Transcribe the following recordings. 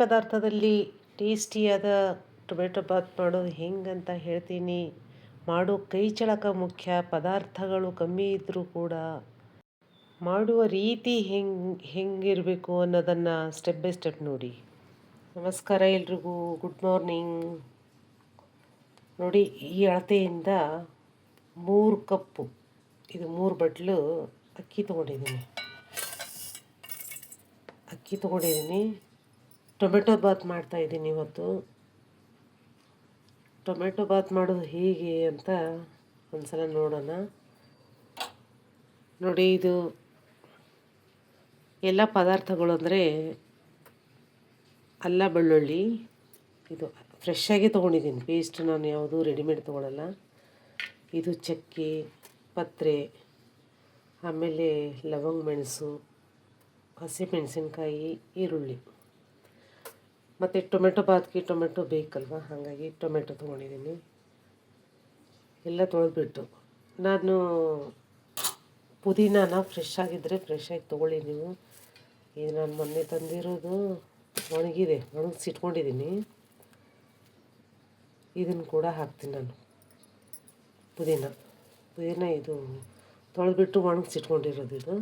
ಪದಾರ್ಥದಲ್ಲಿ ಟೇಸ್ಟಿಯಾದ ಟೊಮೆಟೊ ಬಾತ್ ಮಾಡೋದು ಹೆಂಗಂತ ಹೇಳ್ತೀನಿ. ಮಾಡೋ ಕೈ ಚಳಕ ಮುಖ್ಯ, ಪದಾರ್ಥಗಳು ಕಮ್ಮಿ ಇದ್ದರೂ ಕೂಡ. ಮಾಡುವ ರೀತಿ ಹೆಂಗೆ, ಹೆಂಗಿರಬೇಕು ಅನ್ನೋದನ್ನು ಸ್ಟೆಪ್ ಬೈ ಸ್ಟೆಪ್ ನೋಡಿ. ನಮಸ್ಕಾರ ಎಲ್ರಿಗೂ ಗುಡ್ ಮಾರ್ನಿಂಗ್ ನೋಡಿ, ಈ ಅಳತೆಯಿಂದ ಮೂರು ಕಪ್ಪು, ಇದು ಮೂರು ಬಟ್ಲು ಅಕ್ಕಿ ತೊಗೊಂಡಿದ್ದೀನಿ. ಅಕ್ಕಿ ತೊಗೊಂಡಿದ್ದೀನಿ. ಟೊಮೆಟೊ ಬಾತ್ ಮಾಡ್ತಾಯಿದ್ದೀನಿ ಇವತ್ತು. ಟೊಮೆಟೊ ಬಾತ್ ಮಾಡೋದು ಹೇಗೆ ಅಂತ ಒಂದ್ಸಲ ನೋಡೋಣ. ನೋಡಿ, ಇದು ಎಲ್ಲ ಪದಾರ್ಥಗಳು ಅಂದರೆ ಅಲ್ಲ ಬೆಳ್ಳುಳ್ಳಿ. ಇದು ಫ್ರೆಶ್ಶಾಗಿ ತೊಗೊಂಡಿದ್ದೀನಿ. ಪೇಸ್ಟ್ ನಾನು ಯಾವುದು ರೆಡಿಮೇಡ್ ತೊಗೊಳಲ್ಲ. ಇದು ಚಕ್ಕೆ, ಪತ್ರೆ, ಆಮೇಲೆ ಲವಂಗ ಮೆಣಸು ಹಸಿಮೆಣಸಿನ್ಕಾಯಿ ಈರುಳ್ಳಿ. ಮತ್ತು ಟೊಮೆಟೊ ಬಾತ್ಗೆ ಟೊಮೆಟೊ ಬೇಕಲ್ವ? ಹಾಗಾಗಿ ಟೊಮೆಟೊ ತೊಗೊಂಡಿದ್ದೀನಿ. ಎಲ್ಲ ತೊಳೆದ್ಬಿಟ್ಟು ನಾನು ಪುದೀನಾನ ಫ್ರೆಶ್ ಆಗಿದ್ದರೆ ಫ್ರೆಶ್ ಆಗಿ ತೊಗೊಳ್ಳಿ ನೀವು. ಇದು ನಾನು ಮೊನ್ನೆ ತಂದಿರೋದು ಒಣಗಿದೆ, ಒಣಗಿಸಿಟ್ಕೊಂಡಿದ್ದೀನಿ. ಇದನ್ನು ಕೂಡ ಹಾಕ್ತೀನಿ ನಾನು. ಪುದೀನ. ಪುದೀನ ಇದು ತೊಳೆದ್ಬಿಟ್ಟು ಒಣಗಿಸಿಟ್ಕೊಂಡಿರೋದು ಇದು.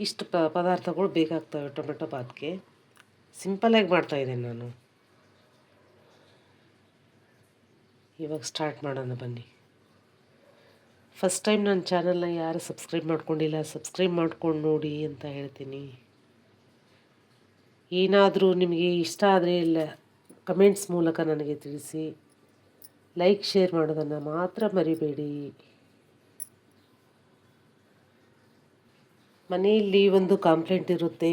ಇಷ್ಟು ಪದಾರ್ಥಗಳು ಬೇಕಾಗ್ತವೆ ಟೊಮೆಟೊ ಬಾತ್ಗೆ. ಸಿಂಪಲಾಗಿ ಮಾಡ್ತಾಯಿದ್ದೇನೆ ನಾನು. ಇವಾಗ ಸ್ಟಾರ್ಟ್ ಮಾಡೋಣ ಬನ್ನಿ. ಫಸ್ಟ್ ಟೈಮ್ ನನ್ನ ಚಾನಲ್ನ ಯಾರು ಸಬ್ಸ್ಕ್ರೈಬ್ ಮಾಡ್ಕೊಂಡಿಲ್ಲ ಸಬ್ಸ್ಕ್ರೈಬ್ ಮಾಡ್ಕೊಂಡು ನೋಡಿ ಅಂತ ಹೇಳ್ತೀನಿ. ಏನಾದರೂ ನಿಮಗೆ ಇಷ್ಟ ಆದರೆ ಇಲ್ಲ ಕಮೆಂಟ್ಸ್ ಮೂಲಕ ನನಗೆ ತಿಳಿಸಿ. ಲೈಕ್ ಶೇರ್ ಮಾಡೋದನ್ನು ಮಾತ್ರ ಮರಿಬೇಡಿ. ಮನೆಯಲ್ಲಿ ಒಂದು ಕಾಂಪ್ಲೇಂಟ್ ಇರುತ್ತೆ.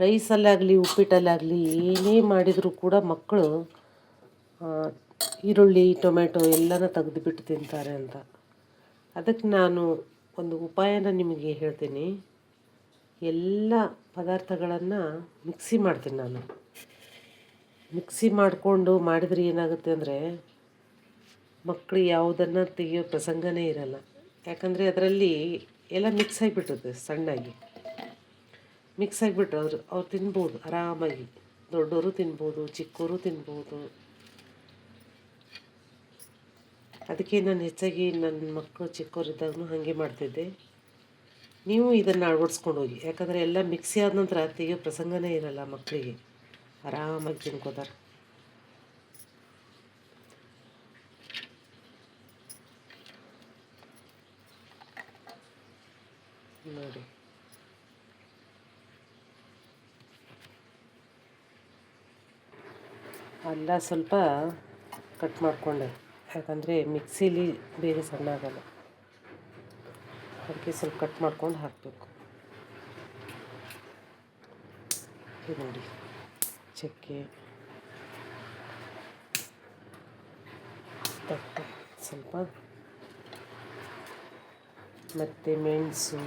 ರೈಸಲ್ಲಾಗಲಿ, ಉಪ್ಪಿಟ್ಟಲ್ಲಾಗಲಿ, ಏನೇ ಮಾಡಿದರೂ ಕೂಡ ಮಕ್ಕಳು ಈರುಳ್ಳಿ ಟೊಮೆಟೊ ಎಲ್ಲನ ತೆಗೆದುಬಿಟ್ಟು ತಿಂತಾರೆ ಅಂತ. ಅದಕ್ಕೆ ನಾನು ಒಂದು ಉಪಾಯನ ನಿಮಗೆ ಹೇಳ್ತೀನಿ. ಎಲ್ಲ ಪದಾರ್ಥಗಳನ್ನು ಮಿಕ್ಸಿ ಮಾಡ್ತೀನಿ ನಾನು. ಮಿಕ್ಸಿ ಮಾಡಿಕೊಂಡು ಮಾಡಿದರೆ ಏನಾಗುತ್ತೆ ಅಂದರೆ ಮಕ್ಕಳು ಯಾವುದನ್ನು ತೆಗೆಯೋ ಪ್ರಸಂಗನೇ ಇರಲ್ಲ. ಯಾಕಂದರೆ ಅದರಲ್ಲಿ ಎಲ್ಲ ಮಿಕ್ಸ್ ಆಗಿಬಿಟ್ಟಿರುತ್ತೆ ಸಣ್ಣಾಗಿ. ಮಿಕ್ಸ್ ಆಗಿಬಿಟ್ರೆ ಅವರು, ಅವ್ರು ತಿನ್ಬೋದು, ಆರಾಮಾಗಿ. ದೊಡ್ಡವರು ತಿನ್ಬೋದು ಚಿಕ್ಕವರು ತಿನ್ಬೋದು. ಅದಕ್ಕೆ ನಾನು ಹೆಚ್ಚಾಗಿ ನನ್ನ ಮಕ್ಕಳು ಚಿಕ್ಕವರಿದ್ದಾಗೂ ಹಾಗೆ ಮಾಡ್ತಿದ್ದೆ. ನೀವು ಇದನ್ನು ಅಳವಡಿಸ್ಕೊಂಡು ಹೋಗಿ. ಯಾಕಂದರೆ ಎಲ್ಲ ಮಿಕ್ಸಿ ಆದ ನಂತರ ಅತ್ತಿಗೆ ಪ್ರಸಂಗನೇ ಇರಲ್ಲ ಮಕ್ಕಳಿಗೆ. ಆರಾಮಾಗಿ ತಿನ್ಕೋತಾರೆ ನೋಡಿ ಅಲ್ಲ ಸ್ವಲ್ಪ ಕಟ್ ಮಾಡಿಕೊಂಡೆ. ಯಾಕಂದರೆ ಮಿಕ್ಸಿಲಿ ಬೇರೆ ಸಣ್ಣ ಆಗಲ್ಲ. ಅದಕ್ಕೆ ಸ್ವಲ್ಪ ಕಟ್ ಮಾಡ್ಕೊಂಡು ಹಾಕಬೇಕು. ನೋಡಿ. ಚಕ್ಕೆ. ತಟ್ಟೆ. ಸ್ವಲ್ಪ ಮತ್ತು ಮೆಣಸು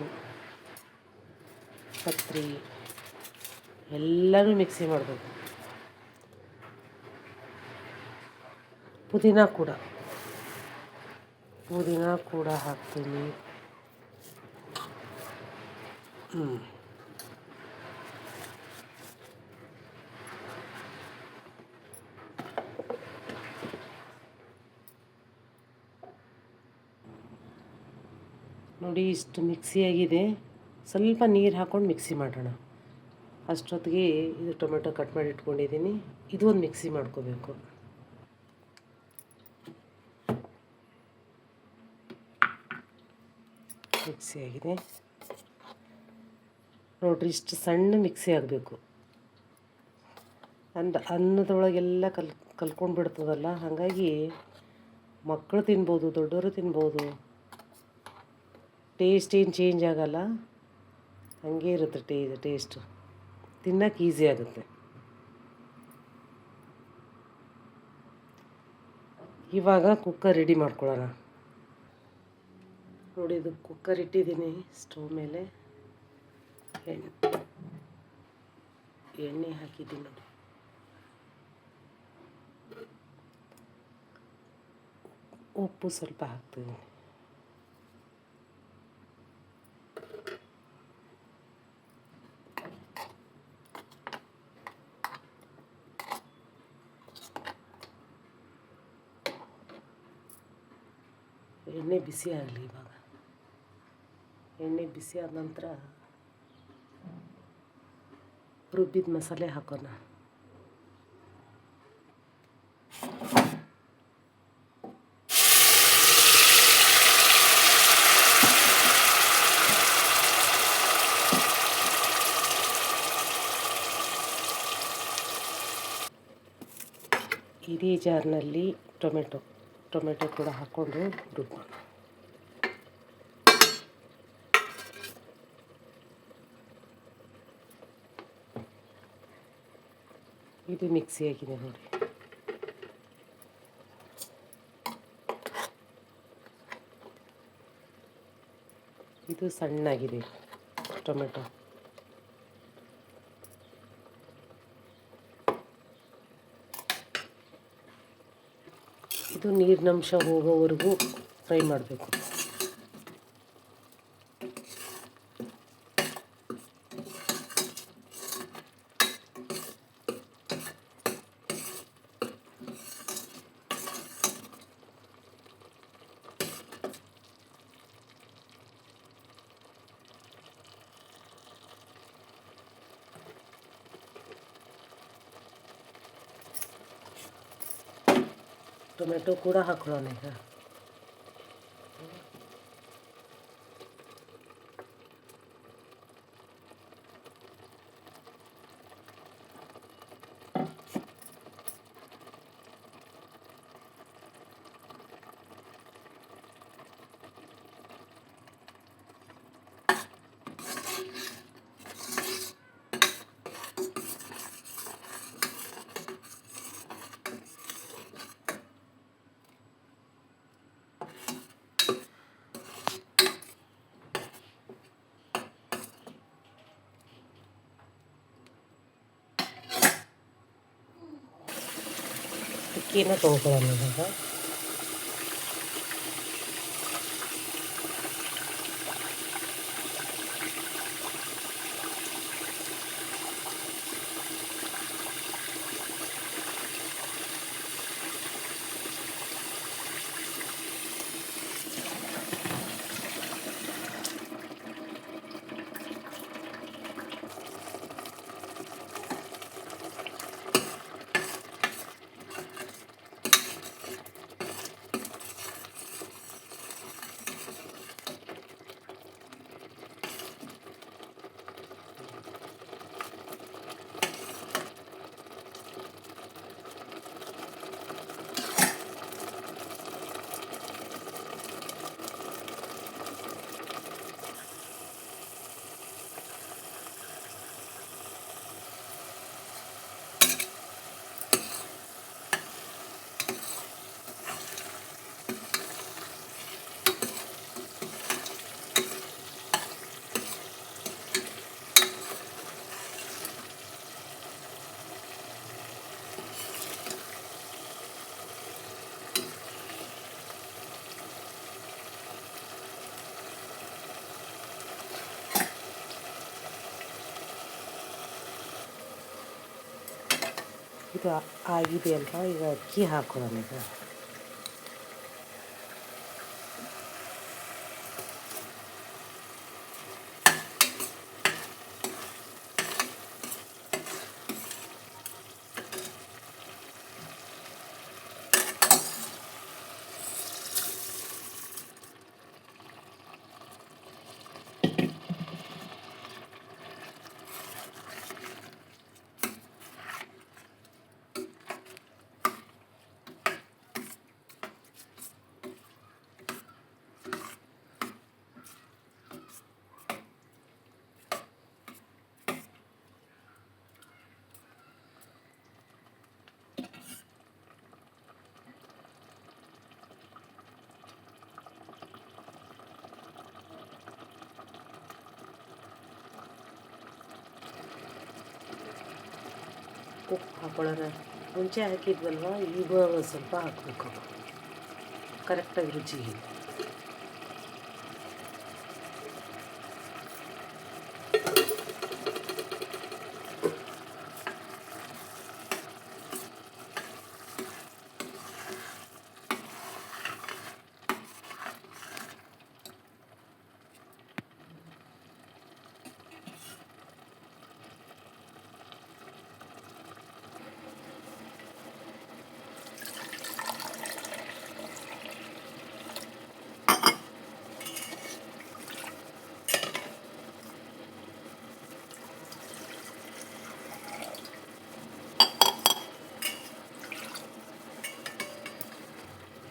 ಪತ್ರಿ ಎಲ್ಲನೂ ಮಿಕ್ಸಿ ಮಾಡಬೇಕು. ಪುದೀನ ಕೂಡ. ಪುದೀನ ಕೂಡ ಹಾಕ್ತೀನಿ. ನೋಡಿ ಇಷ್ಟು ಮಿಕ್ಸಿಯಾಗಿದೆ ಸ್ವಲ್ಪ ನೀರು ಹಾಕ್ಕೊಂಡು ಮಿಕ್ಸಿ ಮಾಡೋಣ. ಅಷ್ಟೊತ್ತಿಗೆ ಇದು ಟೊಮೆಟೊ ಕಟ್ ಮಾಡಿ ಇಟ್ಕೊಂಡಿದ್ದೀನಿ. ಇದು ಒಂದು ಮಿಕ್ಸಿ ಮಾಡ್ಕೋಬೇಕು. ಮಿಕ್ಸಿ ಆಗಿದೆ. ನೋಡಿರಿ, ಇಷ್ಟು ಸಣ್ಣ ಮಿಕ್ಸಿ ಆಗಬೇಕು. ಅಂದ ಅನ್ನದೊಳಗೆಲ್ಲ ಕಲ್, ಕಲ್ಕೊಂಡು ಬಿಡ್ತದಲ್ಲ, ಹಾಗಾಗಿ ಮಕ್ಕಳು ತಿನ್ಬೋದು ದೊಡ್ಡವರು ತಿನ್ಬೋದು. ಟೇಸ್ಟ್ ಏನು ಚೇಂಜ್ ಆಗಲ್ಲ. ಹಾಗೆ ಇರುತ್ತೆ ಟೇ, ಟೇಸ್ಟು. ತಿನ್ನೋಕೆ ಈಸಿ ಆಗುತ್ತೆ. ಇವಾಗ ಕುಕ್ಕರ್ ರೆಡಿ ಮಾಡ್ಕೊಳ್ಳೋಣ. ನೋಡಿ, ಇದು ಕುಕ್ಕರ್ ಇಟ್ಟಿದ್ದೀನಿ ಸ್ಟವ್ ಮೇಲೆ. ಎಣ್ಣೆ ಎಣ್ಣೆ ಹಾಕಿದ್ದೀನಿ ನೋಡಿ. ಉಪ್ಪು ಸ್ವಲ್ಪ ಹಾಕ್ತಿದ್ದೀನಿ. ಎಣ್ಣೆ ಬಿಸಿ ಆಗಲಿ ಇವಾಗ. ಎಣ್ಣೆ ಬಿಸಿ ಆದ ನಂತರ ರುಬ್ಬಿದ ಮಸಾಲೆ ಹಾಕೋಣ. ಇದೇ ಜಾರ್ನಲ್ಲಿ ಟೊಮೆಟೊ ಟೊಮೆಟೊ ಕೂಡ ಹಾಕ್ಕೊಂಡು ರುಬ್ಬೋಣ. ಇದು ಮಿಕ್ಸಿ ಆಗಿದೆ ನೋಡಿ. ಇದು ಸಣ್ಣಾಗಿದೆ ಟೊಮೆಟೊ. ಇದು ನೀರಿನಂಶ ಹೋಗೋವರೆಗೂ ಫ್ರೈ ಮಾಡಬೇಕು. ಟೊಮೆಟೊ ಕೂಡ ಹಾಕೊಳ್ಳೋಣ ಈಗ ಅಕ್ಕಿನ ತೊಗೊಳ್ಳೋಣ ಇವಾಗ ಇದು ಆಗಿದೆ ಅಲ್ವಾ ಈಗ ಅಕ್ಕಿ ಹಾಕೋಣ ಈಗ. ಉಪ್ಪು ಹಾಕೊಳ್ಳೋಣ. ಮುಂಚೆ ಹಾಕಿದ್ವಲ್ವ? ಈಗ ಸ್ವಲ್ಪ ಹಾಕಬೇಕು. ಕರೆಕ್ಟಾಗಿ ರುಚಿಗೆ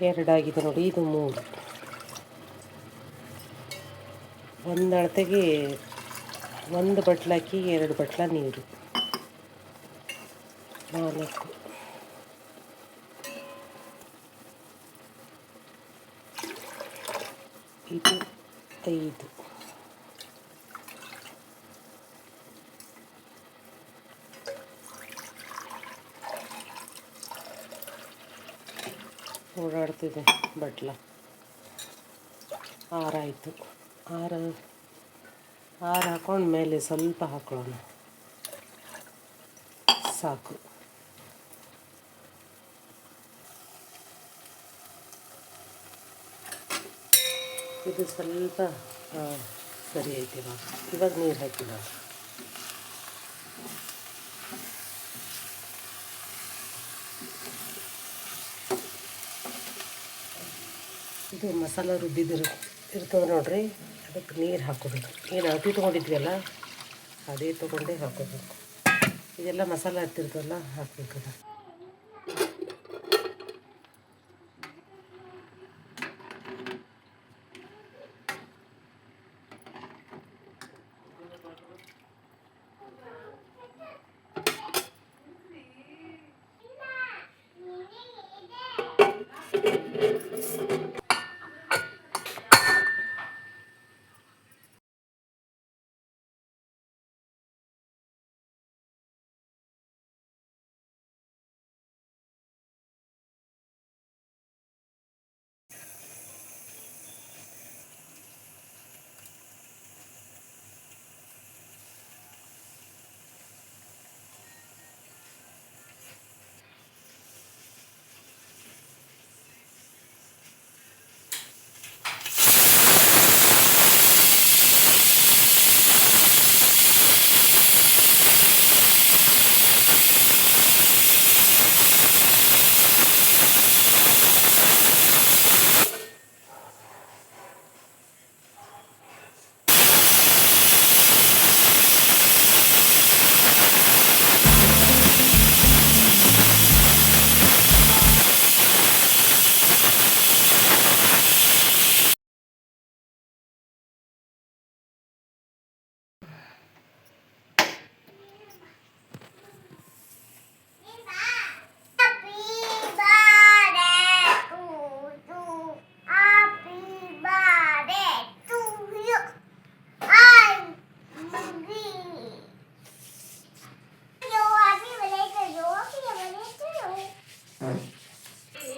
ಎರಡಾಗಿದೆ ನೋಡಿ ಇದು ಮೂರು. ಒಂದು ಅಳತೆಗೆ ಒಂದು ಬಟ್ಲಾಕಿ ಎರಡು ಬಟ್ಲ ನೀರು. ನಾಲ್ಕು. ಇದು ಐದು. ಓಡಾಡ್ತಿದೆ ಬಟ್ಲ. ಆರಾಯಿತು ಆರು ಆರು ಹಾಕೊಂಡು ಮೇಲೆ ಸ್ವಲ್ಪ ಹಾಕೊಳ್ಳೋಣ. ಸಾಕು. ಇದು ಸ್ವಲ್ಪ ಸರಿ ಐತೆ ಇವಾಗ ಇವಾಗ ನೀರು ಹಾಕಿದ ಇದು ಮಸಾಲ ರುಬ್ಬಿದಿರು ಇರ್ತದೆ ನೋಡ್ರಿ. ಅದಕ್ಕೆ ನೀರು ಹಾಕೋಬೇಕು. ಏನು ಅಳತಿ ತೊಗೊಂಡಿದ್ವಲ್ಲ ಅದೇ ತೊಗೊಂಡೇ ಹಾಕೋಬೇಕು. ಇದೆಲ್ಲ ಮಸಾಲ ಹತ್ತಿರ್ತಲ್ಲ ಹಾಕ್ಬೇಕು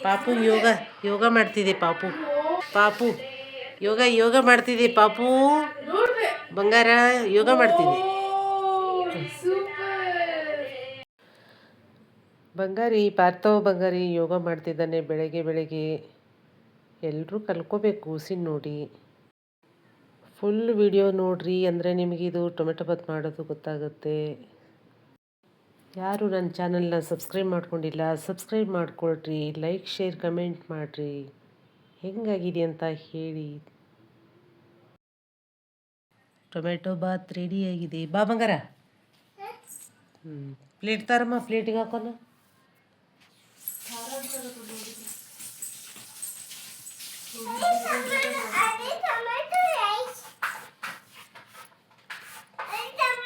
ಪಾಪು, ಯೋಗ ಯೋಗ ಮಾಡ್ತಿದೆ ಪಾಪು. ಪಾಪು, ಯೋಗ ಯೋಗ ಮಾಡ್ತಿದೆ ಪಾಪು. ಬಂಗಾರ, ಯೋಗ ಮಾಡ್ತಿದೆ. ಬಂಗಾರಿ, ಪಾರ್ಥವ ಬಂಗಾರಿ ಯೋಗ ಮಾಡ್ತಿದ್ದಾನೆ ಬೆಳಗ್ಗೆ ಬೆಳಗ್ಗೆ. ಎಲ್ಲರೂ ಕಲ್ಕೋಬೇಕು ಕೂಸಿನ ನೋಡಿ. ಫುಲ್ ವಿಡಿಯೋ ನೋಡ್ರಿ ಅಂದರೆ ನಿಮಗಿದು ಟೊಮೆಟೊ ಬತ್ ಮಾಡೋದು ಗೊತ್ತಾಗುತ್ತೆ. ಯಾರು ನನ್ನ ಚಾನಲ್ನ ಸಬ್ಸ್ಕ್ರೈಬ್ ಮಾಡ್ಕೊಂಡಿಲ್ಲ, ಸಬ್ಸ್ಕ್ರೈಬ್ ಮಾಡ್ಕೊಳ್ರಿ, ಲೈಕ್, ಶೇರ್, ಕಮೆಂಟ್ ಮಾಡಿರಿ. ಹೆಂಗಾಗಿದೆ ಅಂತ ಹೇಳಿ. ಟೊಮೆಟೊ ಬಾತ್ ರೆಡಿಯಾಗಿದೆ ಬಾ ಬಂಗಾರ. ಹ್ಞೂ ಪ್ಲೇಟ್ ತಾರಮ್ಮ ಪ್ಲೇಟಿಗೆ ಹಾಕೋಣ.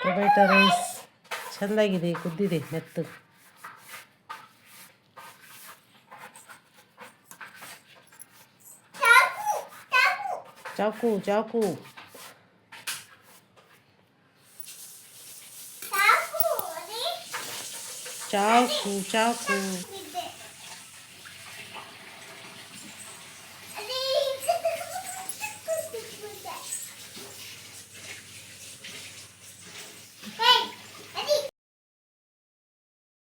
ಟೊಮೆಟೊ ರೈಸ್ ಚೆಂದಾಗಿದೆ ಕುದ್ದಿದೆ ಮೆತ್ತು ಚಾಕು ಚಾಕು ಚಾಕು ಚಾಕು